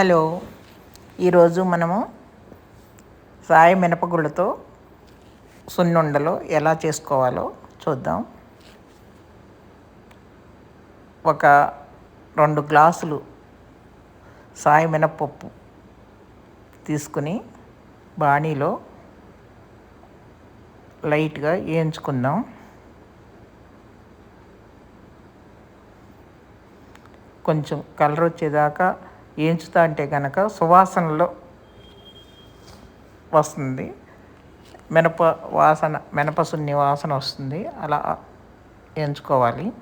Hello ఈరోజు మనము రాయి మినపగుళ్ళతో సున్నుండలు ఎలా చేసుకోవాలో చూద్దాం. ఒక రెండు గ్లాసులు సాయి మినపప్పు తీసుకుని బాణీలో లైట్గా వేయించుకుందాం. కొంచెం కలర్ వచ్చేదాకా ఏంచుతా అంటే కనుక సువాసనలో వస్తుంది. మినప వాసన మినప సున్ని వాసన వస్తుంది. అలా వేయించుకోవాలి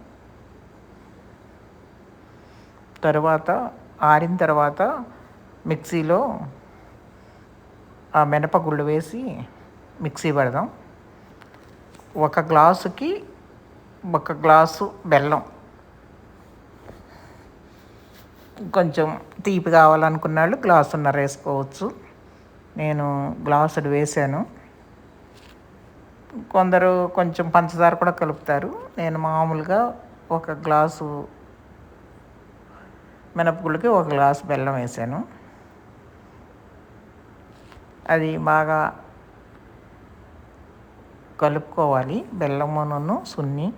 తరువాత ఆరిన తర్వాత మిక్సీలో ఆ మినపగుళ్ళు వేసి మిక్సీ పెడదాం. ఒక గ్లాసుకి ఒక గ్లాసు బెల్లం కొంచెం తీపి కావాలనుకున్న వాళ్ళు గ్లాసున్నర వేసుకోవచ్చు. నేను గ్లాసుడు వేసాను కొందరు కొంచెం పంచదార కూడా కలుపుతారు. నేను మామూలుగా ఒక గ్లాసు మినపగుళ్ళకి ఒక గ్లాసు బెల్లం వేసాను అది బాగా కలుపుకోవాలి. బెల్లమును సున్ని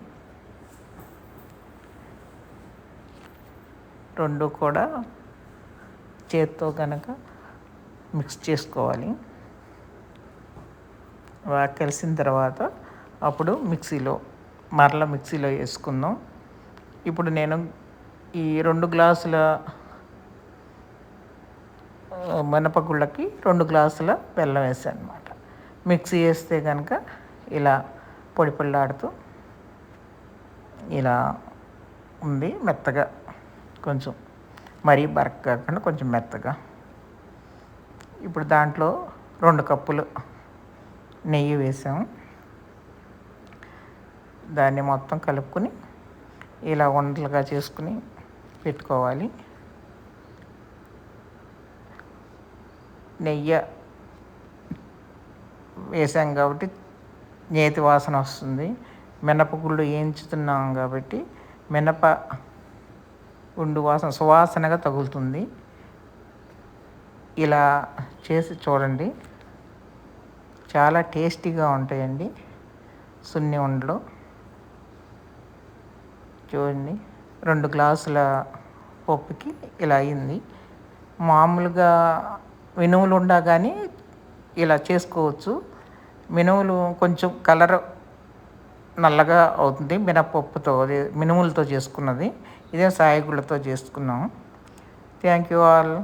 రెండు కూడా చేత్తో కనుక మిక్స్ చేసుకోవాలి. బాగా కలిసిన తర్వాత అప్పుడు మిక్సీలో మరల మిక్సీలో వేసుకుందాం. ఇప్పుడు నేను ఈ రెండు గ్లాసుల మినపగుళ్ళకి రెండు గ్లాసుల బెల్లం వేసాను అనమాట మిక్సీ వేస్తే కనుక ఇలా పొడి పొడిలాడుతూ ఇలా ఉంది మెత్తగా. కొంచెం మరీ బరక కాకుండా కొంచెం మెత్తగా. ఇప్పుడు దాంట్లో రెండు కప్పులు నెయ్యి వేసాము. దాన్ని మొత్తం కలుపుకొని ఇలా వంటలుగా చేసుకుని పెట్టుకోవాలి. నెయ్యి వేసాం కాబట్టి నేతి వాసన వస్తుంది. మినపగుళ్ళు వేయించుతున్నాం కాబట్టి మినప ఉండు వాసన సువాసనగా తగులుతుంది. ఇలా చేసి చూడండి. చాలా టేస్టీగా ఉంటాయండి సున్ని ఉండలు. చూడండి. రెండు గ్లాసుల పప్పుకి ఇలా అయింది. మామూలుగా మినుములు ఉండా కానీ ఇలా చేసుకోవచ్చు. మినుములు కొంచెం కలర్ నల్లగా అవుతుంది మినపప్పుతో మినుములతో చేసుకున్నది. ఇదే సాయగుళ్ళతో చేసుకున్నాం థ్యాంక్ యూ ఆల్